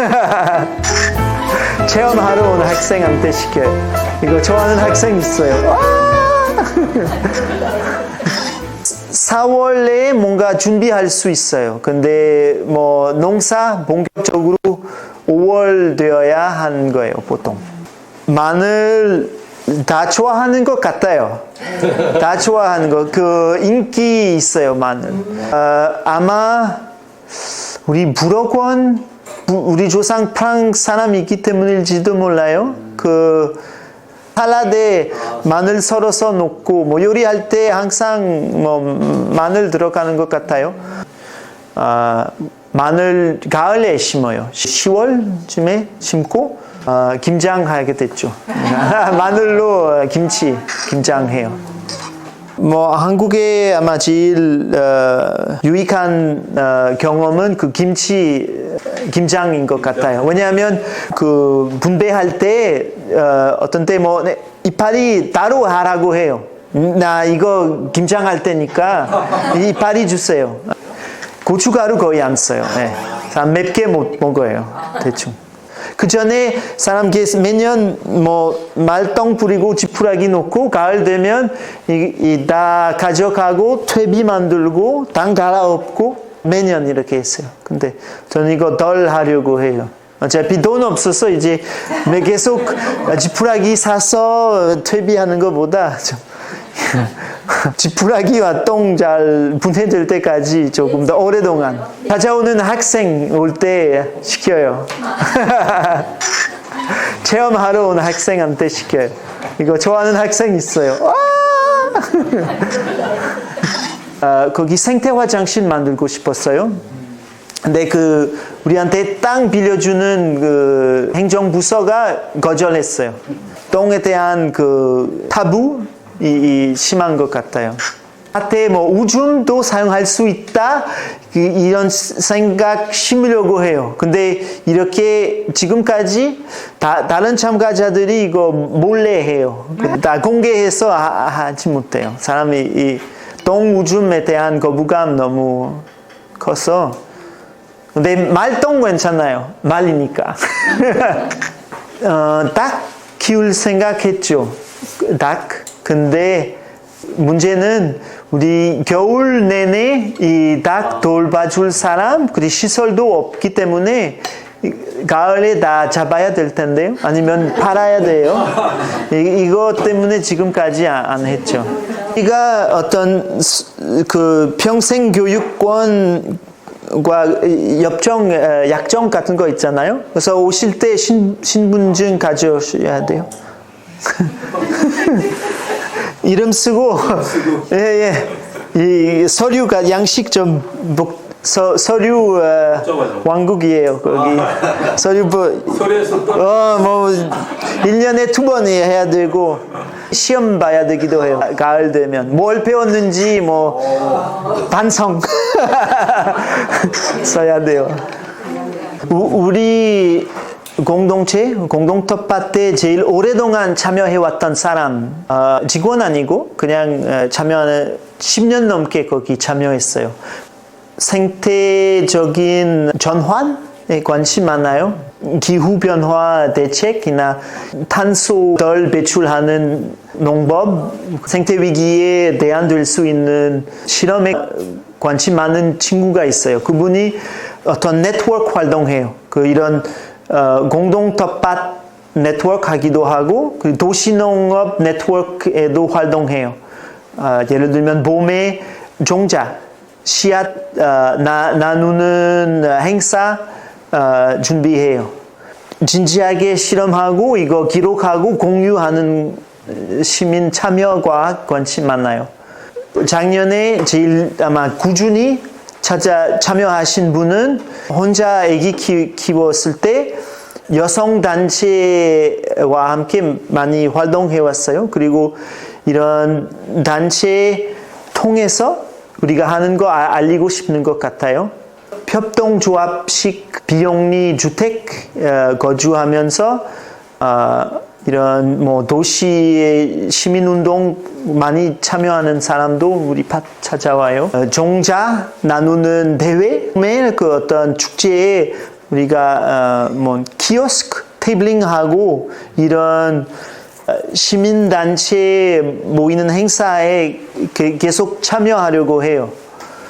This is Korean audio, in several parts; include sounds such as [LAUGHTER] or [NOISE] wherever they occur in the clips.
[LAUGHS] 체험하러 온 학생한테 시켜요. 이거 좋아하는 학생 있어요. 아! [LAUGHS] 4월 내에 뭔가 준비할 수 있어요. 근데 뭐 농사 본격적으로 5월 되어야 하는 거예요, 보통. 마늘 다 좋아하는 것 같아요. 다 좋아하는 거. 그 인기 있어요, 마늘. 어, 아마 우리 불어권 우리 조상 프랑스 사람이기 때문일지도 몰라요. 그 살라드에 마늘 썰어서 넣고 뭐 요리할 때 항상 뭐 마늘 들어가는 것 같아요. 아, 마늘 가을에 심어요. 10월쯤에 심고 아, 김장하게 됐죠. [LAUGHS] 마늘로 김치 김장해요. 뭐 한국의 아마 제일 어, 유익한 어, 경험은 그 김치 김장인 것 같아요. 왜냐하면 그 분배할 때 어, 어떤 때뭐 네, 이파리 따로 하라고 해요. 나 이거 김장할 때니까 이파리 주세요. 고춧가루 거의 안 써요. 네. 맵게 못 먹어요. 대충. 그 전에 사람 매년 뭐 말똥 뿌리고 지푸라기 놓고 가을 되면 이다 가져가고 퇴비 만들고 당 갈아엎고 매년 이렇게 했어요. 근데 저는 이거 덜 하려고 해요. 어차피 돈 없어서 이제 계속 지푸라기 사서 퇴비하는 것보다 좀 [LAUGHS] 지푸라기와 똥 잘 분해될 때까지 조금 더 오랫동안 찾아오는 학생 올 때 시켜요. [LAUGHS] 체험하러 온 학생한테 시켜요. 이거 좋아하는 학생 있어요. [LAUGHS] 아, 거기 생태 화장실 만들고 싶었어요. 근데 그 우리한테 땅 빌려주는 그 행정부서가 거절했어요. 똥에 대한 그 타부 이, 이 심한 것 같아요. 밭에 뭐 우줌도 사용할 수 있다 그 이런 생각 심으려고 해요. 근데 이렇게 지금까지 다, 다른 참가자들이 이거 몰래 해요. 다 공개해서 하, 지 못해요. 사람이 이 똥우줌에 대한 거부감 너무 커서 근데 말똥 괜찮아요. 말이니까. [LAUGHS] 어, 닭 키울 생각했죠. 닭. 근데 문제는 우리 겨울 내내 이 닭 돌봐줄 사람 그리고 시설도 없기 때문에 가을에 다 잡아야 될 텐데요. 아니면 팔아야 돼요. 이, 이것 때문에 지금까지 안 했죠. 우리가 어떤 그 평생 교육권 과 엽정 약정 같은 거 있잖아요. 그래서 오실 때 신, 신분증 가져오셔야 돼요. [LAUGHS] 이름 쓰고 예예. [LAUGHS] 이 서류가 양식 좀 서, 서류 어, 왕국이에요 거기. 서류 뭐어뭐 1년에 두 번 해야 되고 시험 봐야 되기도 해요. 가을 되면. 뭘 배웠는지 뭐 반성. [LAUGHS] 써야 돼요. 우, 우리 공동체, 공동 텃밭 때 제일 오랫동안 참여해왔던 사람, 어, 직원 아니고 그냥 어, 참여하는 10년 넘게 거기 참여했어요. 생태적인 전환에 관심 많아요. 기후 변화 대책이나 탄소 덜 배출하는 농법, 생태 위기에 대안될 수 있는 실험에 관심 많은 친구가 있어요. 그분이 어떤 네트워크 활동해요. 그 이런 어, 공동 텃밭 네트워크 하기도 하고 그 도시농업 네트워크에도 활동해요. 어, 예를 들면 봄에 종자, 씨앗 어, 나, 나누는 행사 어, 준비해요. 진지하게 실험하고 이거 기록하고 공유하는 시민 참여과 관심 많아요. 작년에 제일 아마 꾸준히 찾아 참여하신 분은 혼자 아기 키, 키웠을 때 여성 단체와 함께 많이 활동해 왔어요. 그리고 이런 단체 통해서 우리가 하는 거 아, 알리고 싶은 것 같아요. 협동조합식 비영리 주택 어, 거주하면서 어, 이런 뭐 도시 시민운동 많이 참여하는 사람도 우리 팟 찾아와요. 어, 종자 나누는 대회, 그 어떤 축제에 우리가 어, 뭐 키오스크 테이블링하고 이런 어, 시민단체 모이는 행사에 게- 계속 참여하려고 해요.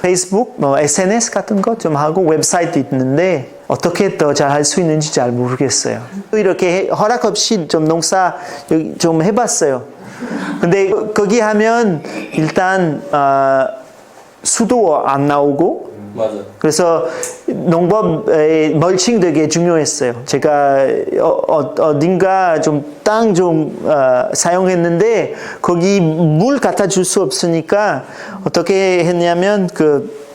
페이스북, 뭐 SNS 같은 것좀 하고 웹사이트 있는데 어떻게 더 잘 할 수 있는지 잘 모르겠어요. 이렇게 해- 허락 없이 좀 농사 좀 해봤어요. 근데 거기 하면 일단 어, 수도 안 나오고 맞아. 그래서 농법의 멀칭 되게 중요했어요. 제가 어, 딘가 좀 땅좀 사용했는데 거기 물 갖다 줄 수 없으니까 어떻게 했냐면 그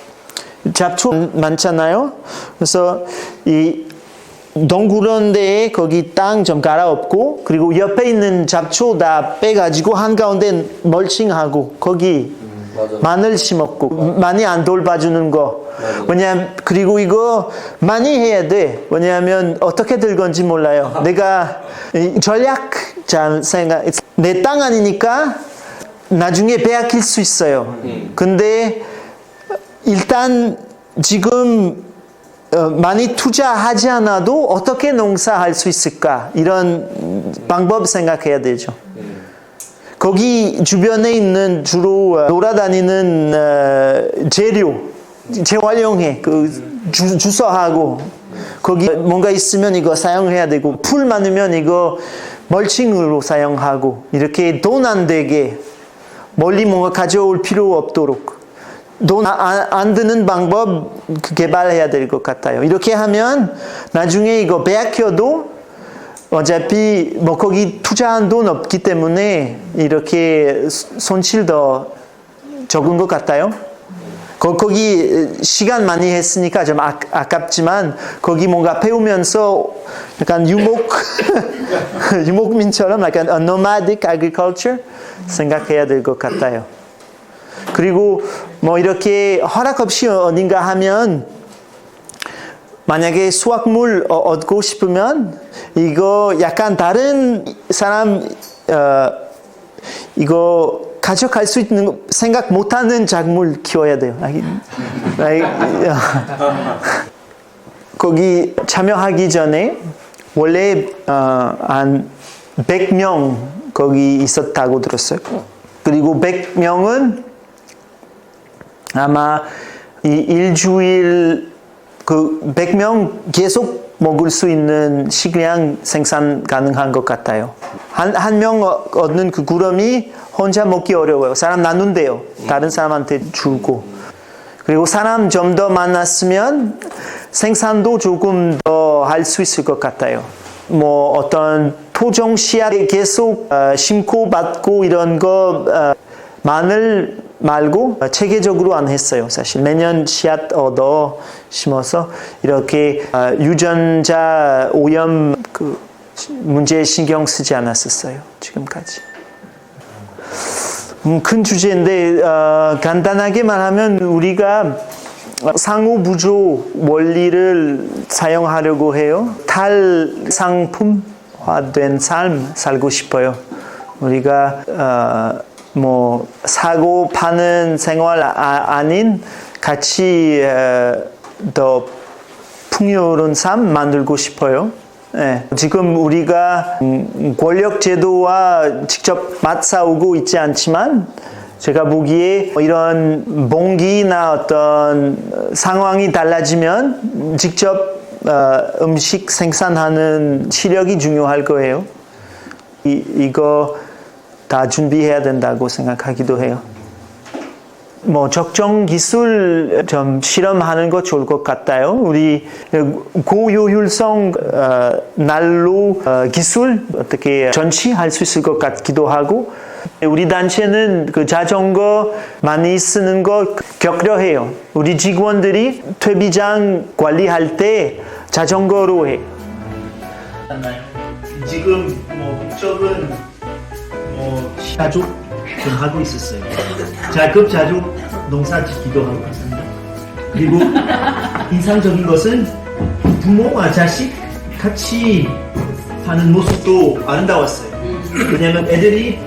잡초 많잖아요. 그래서 이 동그런 데에 거기 땅 좀 갈아엎고 그리고 옆에 있는 잡초 다 빼가지고 한가운데 멀칭하고 거기. 마늘 심었고 많이 안 돌봐주는 거 왜냐면 그리고 이거 많이 해야 돼 왜냐하면 어떻게 될 건지 몰라요 내가 이 전략 잘 생각 내 땅 아니니까 나중에 빼앗길 수 있어요 근데 일단 지금 어, 많이 투자하지 않아도 어떻게 농사할 수 있을까 이런 방법 생각해야 되죠. 거기 주변에 있는 주로 어, 돌아다니는 어, 재료 재활용해 그 주, 주서하고 거기 뭔가 있으면 이거 사용해야 되고 풀 많으면 이거 멀칭으로 사용하고 이렇게 돈 안 되게 멀리 뭔가 가져올 필요 없도록 돈안 드는 방법 개발해야 될 것 같아요. 이렇게 하면 나중에 이거 빼앗겨도 어차피 뭐 거기 투자한 돈 없기 때문에 이렇게 손실 더 적은 것 같아요. 거, 거기 시간 많이 했으니까 좀 아, 아깝지만 거기 뭔가 배우면서 약간 유목 [LAUGHS] 유목민처럼 약간 a nomadic agriculture 생각해야 될 것 같아요. 그리고 뭐 이렇게 허락 없이 어딘가 하면 만약에 수확물 어- 얻고 싶으면 이거 약간 다른 사람 어, 이거 가져갈 수 있는 거 생각 못하는 작물 키워야 돼요. 어. 거기 참여하기 전에 원래 어, 한 100명 거기 있었다고 들었어요. 그리고 100명은 아마 이 일주일 그 100명 계속 먹을 수 있는 식량 생산 가능한 것 같아요. 한 한 명 얻는 그 구름이 혼자 먹기 어려워요. 사람 나눈대요. 다른 사람한테 주고. 그리고 사람 좀더 많았으면 생산도 조금 더 할 수 있을 것 같아요. 뭐 어떤 토종 씨앗 계속 어, 심고 받고 이런 거 어, 마늘 말고 어, 체계적으로 안 했어요. 사실 매년 씨앗 얻어 심어서 이렇게 어, 유전자 오염 그 문제에 신경 쓰지 않았었어요. 지금까지. 음, 큰 주제인데 어, 간단하게 말하면 우리가 상호 부조 원리를 사용하려고 해요. 탈상품화된 삶 살고 싶어요. 우리가 어, 뭐 사고 파는 생활 아, 아닌 같이 어, 더 풍요로운 삶 만들고 싶어요. 예, 지금 우리가 음, 권력 제도와 직접 맞싸우고 있지 않지만 제가 보기에 이런 봉기나 어떤 상황이 달라지면 직접 어, 음식 생산하는 시력이 중요할 거예요. 이, 이거 다 준비해야 된다고 생각하기도 해요. 뭐 적정 기술 좀 실험하는 거 좋을 것 같아요. 우리 고효율성 어, 난로 어, 기술 어떻게 전시할 수 있을 것 같기도 하고 우리 단체는 그 자전거 많이 쓰는 거 격려해요. 우리 직원들이 퇴비장 관리할 때 자전거로 해. 지금 뭐 목적은 뭐 가족 좀 하고 있었어요. 자급 자족 농사 짓기도 하고 있습니다. 그리고 인상적인 것은 부모와 자식 같이 하는 모습도 아름다웠어요. 왜냐면 애들이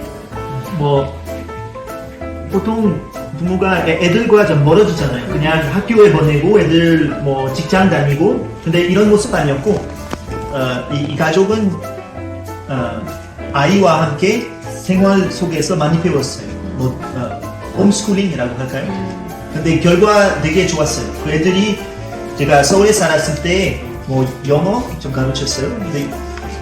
뭐 보통 부모가 애- 애들과 좀 멀어지잖아요. 그냥 학교에 보내고 애들 뭐 직장 다니고 근데 이런 모습 아니었고 어, 이, 이 가족은 어, 아이와 함께 생활 속에서 많이 배웠어요. 뭐 어, 홈스쿨링이라고 할까요? 근데 결과 되게 좋았어요. 그 애들이 제가 서울에 살았을 때 뭐 영어 좀 가르쳤어요. 근데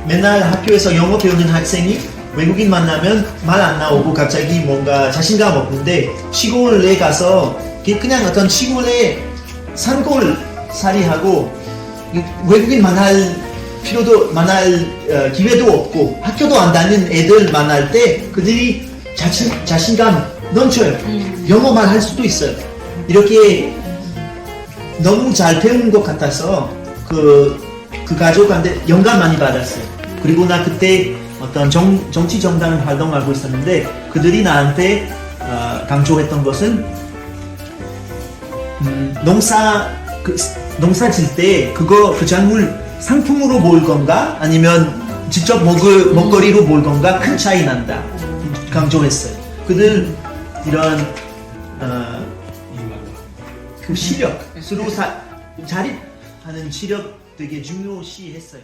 맨날 학교에서 영어 배우는 학생이 외국인 만나면 말 안 나오고 갑자기 뭔가 자신감 없는데 시골에 가서 그게 그냥 어떤 시골에 산골 살이하고 이 외국인 만날 필요도 만날 어, 기회도 없고 학교도 안 다니는 애들 만날 때 그들이 자신 자신감 넘쳐요. 영어만 할 수도 있어요. 이렇게 너무 잘 배운 것 같아서 그, 그 가족한테 영감 많이 받았어요. 그리고 나 그때 어떤 정, 정치 정당 활동하고 있었는데 그들이 나한테 어, 강조했던 것은 음, 농사 그, 농사 질 때 그거 그 작물 상품으로 볼 건가 아니면 직접 먹을 먹거리로 볼 건가 큰 차이 난다 강조했어요. 그들 이런 어, 그 시력, 사, 자립하는 시력 되게 중요시했어요.